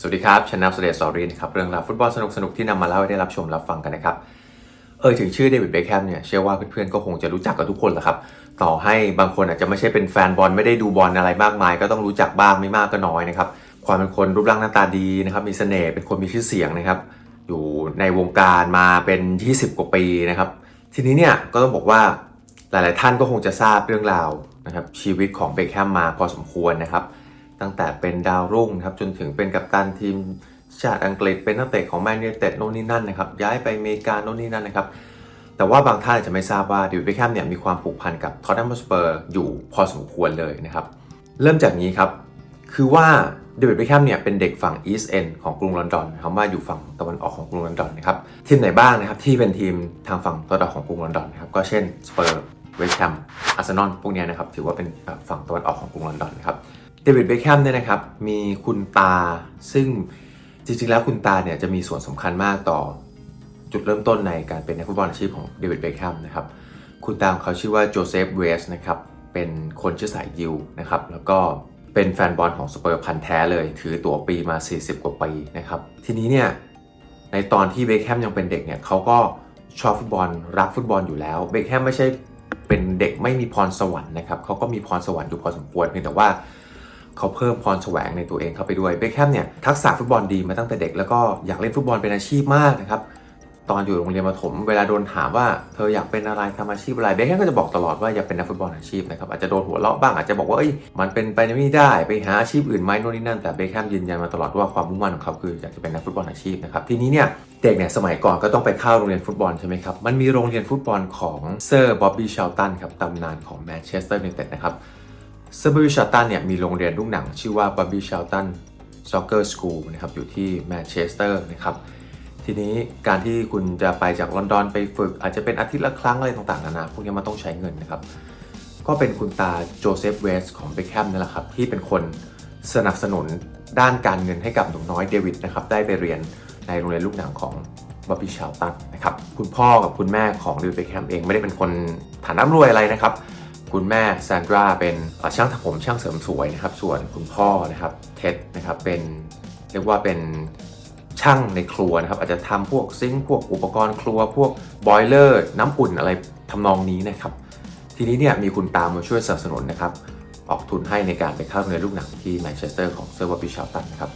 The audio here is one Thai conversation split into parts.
สวัสดีครับชนะสเดสอรีนะครับเรื่องราวฟุตบอลสนุกๆที่นำมาเล่าให้ได้รับชมรับฟังกันนะครับ เออถึงชื่อเดวิดเบคแฮมเนี่ยเชื่อว่าเพื่อนๆก็คงจะรู้จักกับทุกคนแหละครับ ต่อให้บางคนอาจจะไม่ใช่เป็นแฟนบอลไม่ได้ดูบอลอะไรมากมาย ก็ต้องรู้จักบ้างไม่มากก็น้อยนะครับความเป็นคนรูปร่างหน้าตาดีนะครับมีเสน่ห์เป็นคนมีชื่อเสียงนะครับ อยู่ในวงการมาเป็น 20 กว่าปีนะครับ ทีนี้เนี่ยก็ต้องบอกว่าหลาย ๆ ท่านก็คงจะทราบเรื่องราวนะครับชีวิตของเบคแฮมมาพอสมควรนะครับ ตั้งแต่เป็นดาวรุ่งครับจนถึงเป็นกัปตันทีมชาติอังกฤษเป็นนักเตะของแมนยูเต็ดโน่นนี่นั่นนะครับย้ายไปอเมริกาโน่นนี่นั่นนะครับแต่ว่าบางท่านอาจจะไม่ทราบว่าเดวิดเบคแฮมเนี่ยมีความผูกพันกับทอตแนมสเปอร์อยู่พอสมควรเลยนะครับเริ่มจากนี้ครับคือว่าเดวิดเบคแฮมเนี่ยเป็นเด็กฝั่งอีสต์เอนของกรุงลอนดอนคำว่าอยู่ฝั่งตะวันออกของกรุงลอนดอนนะครับทีมไหนบ้างนะครับที่เป็นทีมทางฝั่งตะวันออกของกรุงลอนดอนนะครับก็เช่นสเปอร์เวสต์แฮมอาร์เซนอลพวกนี้นะครับถือว่าเป็นฝั่งตะวันออกของกรุงลอนดอนนะครับ ดวิดเบคแฮมเนี่ยนะครับมีคุณตา ซึ่งจริงๆแล้วคุณตาเนี่ยจะมีส่วนสำคัญมากต่อจุดเริ่มต้นในการเป็นนักฟุตบอลอาชีพของเดวิดเบคแฮมนะครับคุณตาของเขาชื่อว่าโจเซฟเวสนะครับเป็นคนเชื้อสายยิวนะครับแล้วก็เป็นแฟนบอลของสเปอร์พันแท้เลย ถือตั๋วปีมา 40 กว่าปีนะครับทีนี้เนี่ยในตอนที่เบคแฮมยังเป็นเด็กเนี่ยเขาก็ชอบฟุตบอลรักฟุตบอลอยู่แล้วเบคแฮมไม่ใช่เป็นเด็กไม่มีพรสวรรค์นะครับเขาก็มีพรสวรรค์อยู่พอสมควรเพียงแต่ว่า เขาเพิ่มพรแสวงในตัวเองเข้าไปด้วยเบคแฮมเนี่ยทักษะฟุตบอลดีมาตั้งแต่เด็กแล้วก็อยากเล่นฟุตบอลเป็นอาชีพมากนะครับตอนอยู่โรงเรียนประถมเวลาโดนถามว่าเธออยากเป็นอะไรทำอาชีพอะไรเบคแฮมก็จะบอกตลอดว่าอยากเป็นนักฟุตบอลอาชีพนะครับอาจจะโดนหัวเราะบ้างอาจจะบอกว่าเอ้ยมันเป็นไปไม่ได้ไปหาอาชีพอื่นไหมโน่นนี่นั่นแต่เบคแฮมยืนยันมาตลอดว่าความมุ่งมั่นของเขาคืออยากจะเป็นนักฟุตบอลอาชีพนะครับทีนี้เนี่ยเด็กเนี่ยสมัยก่อนก็ต้องไปเข้าโรงเรียนฟุตบอลใช่ไหมครับมันมีโรงเรียนฟุตบอลของเซอร์บ๊อบบี้เชลตันครับตำนานของแมนเชสเตอร์ยูไนเต็ดนะครับ เซอร์บิช l ตันเนี่ยมีโรงเรียนลูกหนังชื่อว่าบับบี้ชลตันซ็อกเกอร์สคูลนะครับอยู่ที่แมนเชสเตอร์นะครับทีนี้การที่คุณจะไปจากลอนดอนไปฝึก อาจจะเป็นอาทิตย์ละครั้งอะไรต่างๆนานาพวกนี้มันต้องใช้เงินนะครับ ก็เป็นคุณตาโจเซฟเวสของเบคแฮมนั่แหละครับที่เป็นคนสนับสนุนด้านการเงินให้กับหนุ่มน้อยเดวิดนะครับได้ไปเรียนในโรงเรียนลูกหนังของบับบี้เชลตันนะครับคุณพ่อกับคุณแม่ของเดวิดเบคแฮมเองไม่ได้เป็นคนฐานะร่ำรวยอะไรนะครับ คุณแม่แซนดราเป็นช่างทำผมช่างเสริมสวยนะครับ ส่วนคุณพ่อนะครับเท็ดนะครับเป็นเรียกว่าเป็นช่างในครัวนะครับอาจจะทำพวกซิงค์พวกอุปกรณ์ครัว พวกบอยเลอร์น้ำอุ่นอะไรทำนองนี้นะครับ ทีนี้เนี่ยมีคุณตามมาช่วยสนับสนุนนะครับ ออกทุนให้ในการไปเข้าเรียนลูกหนังที่แมนเชสเตอร์ของเซอร์วอร์บิชาตันนะครับ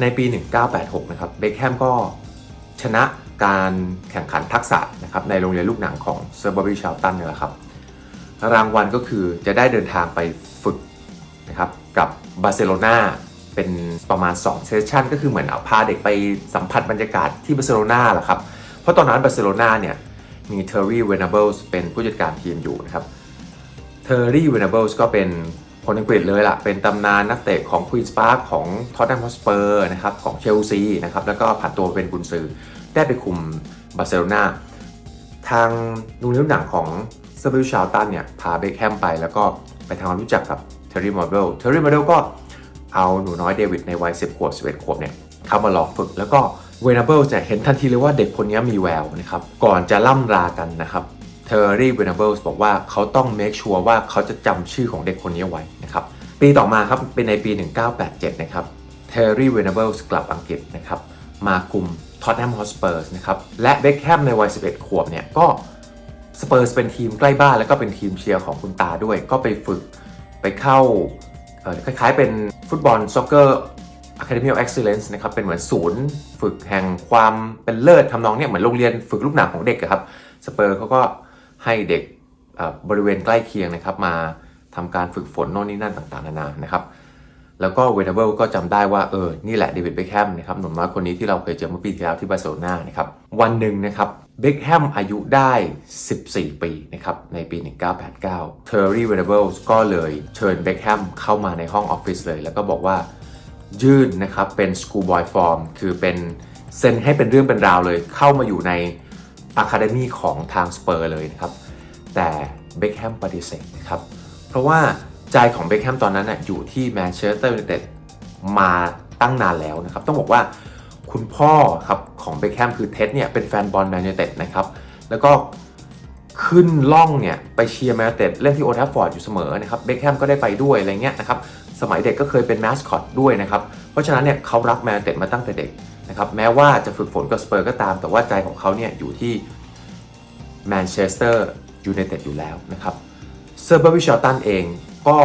ในปี 1986 นะครับเบคแฮมก็ชนะการแข่งขันทักษะนะครับในโรงเรียนลูกหนังของเซอร์บอร์บิชาตันนี่แหละครับ รางวัลก็คือจะได้เดินทางไปฝึกนะครับกับบาร์เซโลนาเป็นประมาณ2เซสชันก็คือเหมือนเอาพาเด็กไปสัมผัสบรรยากาศที่บาร์เซโลนาแหละครับ เพราะตอนนั้นบาร์เซโลนาเนี่ยมีเทอร์รี่เวนาเบิลส์เป็นผู้จัดการทีมอยู่นะครับเทอร์รี่เวนาเบิลส์ก็เป็นคนอังกฤษเลยล่ะ เป็นตำนานนักเตะของควีนส์พาร์คของท็อตแนมฮอสเปอร์นะครับของเชลซีนะครับแล้วก็ผ่านตัวเป็นกุนซือได้ไปคุมบาร์เซโลนาทางดูนิ้วหนังของ เซอร์บิลชาลตันเนี่ยพาเบคแฮมไปแล้วก็ไปทำความรู้จักกับเทอร์รี่มอร์เบลเทอร์รี่มอร์เบลก็เอาหนูน้อยเดวิดในวัย 10 ขวบ 11 ขวบเนี่ยเข้ามาลองฝึก แล้วก็เวนาเบิลจะเห็นทันทีเลยว่าเด็กคนนี้มีแววนะครับ ก่อนจะล่ำลากันนะครับเทอร์รี่เวนาเบิลบอกว่าเขาต้องเมคชัวร์ว่าเขาจะจำชื่อของเด็กคนนี้ไว้นะครับ ปีต่อมาครับเป็นในปี 1987 นะครับเทอร์รี่เวนาเบิลกลับอังกฤษนะครับมาคุมท็อตแนมฮอสเปอร์สนะครับและเบคแฮมในวัย 11 ขวบเนี่ยก็ สเปอร์สเป็นทีมใกล้บ้านแล้วก็เป็นทีมเชียร์ของคุณตาด้วย ก็ไปฝึกไปเข้าคล้ายๆเป็นฟุตบอลซ็อกเกอร์ Academy of Excellence นะครับเป็นเหมือนศูนย์ฝึกแห่งความเป็นเลิศทำนองเนี่ยเหมือนโรงเรียนฝึกลูกหนังของเด็กครับสเปอร์เขาก็ให้เด็กบริเวณใกล้เคียงนะครับมาทำการฝึกฝนโน่นนี่นั่นต่างๆนานานะครับแล้วก็เวเนเบิลก็จำได้ว่าเออ นี่แหละเดวิดเบคแฮมนะครับหนุ่มน้อยคนนี้ที่เราเคยเจอเมื่อปีที่แล้วที่บาร์เซโลนานะครับวันหนึ่งนะครับ เบคแฮมอายุได้ 14 ปีนะครับในปี 1989เทอร์รี่เวเนเบิลก็เลยเชิญเบคแฮมเข้ามาในห้องออฟฟิศเลย แล้วก็บอกว่ายื่นนะครับเป็น Schoolboy Form คือเป็นเซ็นให้เป็นเรื่องเป็นราวเลย เข้ามาอยู่ใน Academy ของทางสเปอร์เลยนะครับ แต่เบคแฮมปฏิเสธนะครับ เพราะว่าใจของเบคแฮมตอนนั้นน่ะอยู่ที่แมนเชสเตอร์ยูไนเต็ดมาตั้งนานแล้วนะครับ ต้องบอกว่า คุณพ่อครับของเบคแฮมคือเท็ดเนี่ยเป็นแฟนบอลแมนยูเต็ดนะครับแล้วก็ขึ้นล่องเนี่ยไปเชียร์แมนยูเต็ดเล่นที่โอทัฟฟอร์ดอยู่เสมอนะครับเบคแฮมก็ได้ไปด้วยอะไรเงี้ยนะครับสมัยเด็กก็เคยเป็นมาสคอตด้วยนะครับเพราะฉะนั้นเนี่ยเขารักแมนยูเต็ดมาตั้งแต่เด็กนะครับแม้ว่าจะฝึกฝนกับสเปอร์ก็ตาม แต่ว่าใจของเขาเนี่ยอยู่ที่แมนเชสเตอร์ยูไนเต็ดอยู่แล้วนะครับเซอร์เบอร์วิชอตันเองก็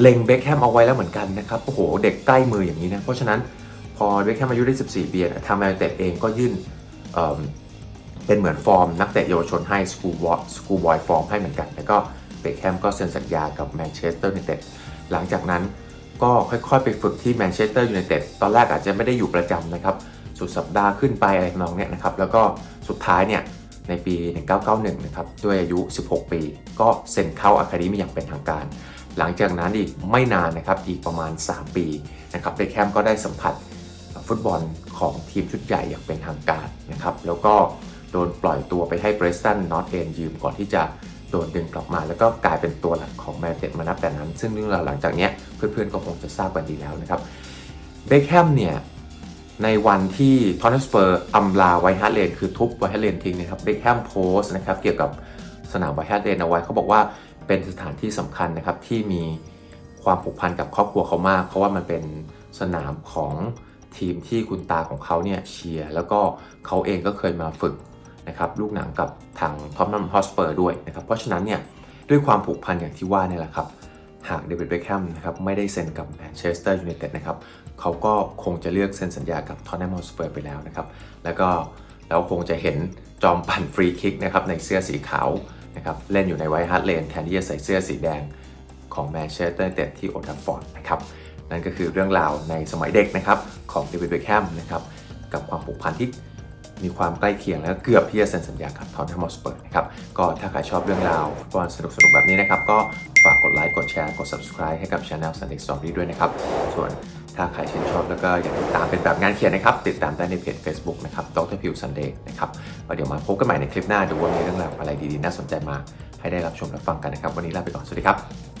เล็งเบคแฮมเอาไว้แล้วเหมือนกันนะครับโอ้โหเด็กใกล้มืออย่างนี้นะเพราะฉะนั้น เบคแฮมอายุได้ 14 ปีเนี่ยทางแมนยูเต็ดเองก็ยื่นเเป็นเหมือนฟอร์มนักเตะเยาวชนให้สกูบอยสกูบอยฟอร์มให้เหมือนกัน แล้วก็เบคแฮมก็เซ็นสัญญากับแมนเชสเตอร์ยูไนเต็ดหลังจากนั้นก็ค่อยๆ ไปฝึกที่แมนเชสเตอร์ยูไนเต็ดตอนแรกอาจจะไม่ได้อยู่ประจำนะครับ สุดสัปดาห์ขึ้นไปอะไรทำนองเนี้ยนะครับ แล้วก็สุดท้ายเนี่ยในปี 1991 นะครับ ด้วยอายุ 16 ปี ก็เซ็นเข้าอะคาเดมี่อย่างเป็นทางการ หลังจากนั้นอีกไม่นานนะครับ อีกประมาณ 3 ปีนะครับเบคแฮมก็ได้สัมผัส ฟุตบอลของทีมชุดใหญ่อย่างเป็นทางการนะครับ แล้วก็โดนปล่อยตัวไปให้เบรสตันนอตเอนยืมก่อนที่จะโดนดึงกลับมา แล้วก็กลายเป็นตัวหลักของแมนเต็ดมานับแต่นั้น ซึ่งเรื่องราวหลังจากนี้เพื่อนๆก็คงจะทราบกันดีแล้วนะครับเบคแฮมเนี่ยในวันที่ทอนเนสเปอร์อำลาไวท์ฮาร์ดเลนคือทุบไวท์ฮาร์ดเลนทิ้งนะครับเบคแฮมโพสต์นะครับเกี่ยวกับสนามไวท์ฮาร์ดเลนเอาไว้เขาบอกว่าเป็นสถานที่สำคัญนะครับที่มีความผูกพันกับครอบครัวเขามาก เพราะว่ามันเป็นสนามของ ทีมที่คุณตาของเขาเนี่ยเชียร์แล้วก็เขาเองก็เคยมาฝึกนะครับลูกหนังกับทางท็อปนัมฮอสเปอร์ด้วยนะครับเพราะฉะนั้นเนี่ยด้วยความผูกพันอย่างที่ว่าเนี่ยแหละครับหากเดวิดเบคแฮมนะครับไม่ได้เซ็นกับแมนเชสเตอร์ยูไนเต็ดนะครับเขาก็คงจะเลือกเซ็นสัญญากับทอนแนมฮอสเปอร์ไปแล้วนะครับแล้วก็เราคงจะเห็นจอมปั่นฟรีคิกนะครับในเสื้อสีขาวนะครับเล่นอยู่ในไวท์ฮาร์ดเลนแทนที่จะใส่เสื้อสีแดงของแมนเชสเตอร์ยูไนเต็ดที่โอลด์ทัฟฟอร์ดนะครับ นั่นก็คือเรื่องราวในสมัยเด็กนะครับของเดวิดเบคแฮมนะครับกับความผูกพันที่มีความใกล้เคียงและเกือบที่จะเซ็นสัญญากับทอนแฮมอสเปอร์นะครับก็ถ้าใครชอบเรื่องราวฟุตบอลสนุกๆแบบนี้นะครับ ก็ฝากกดไลค์กดแชร์กด subscribe ให้กับช anel Sunday Story ด้วยนะครับ ส่วนถ้าใครชื่นชอบแล้วก็อยากติดตามเป็นแบบงานเขียนนะครับ ติดตามได้ในเพจ Facebook นะครับดรพิวซันเดย์นะครับแล้วเดี๋ยวมาพบกันใหม่ในคลิปหน้าดูว่ามีเรื่องราวอะไรดีๆ น่าสนใจมาให้ได้รับชมรับฟังกันนะครับ วันนี้ลาไปก่อนสวัสดีครับ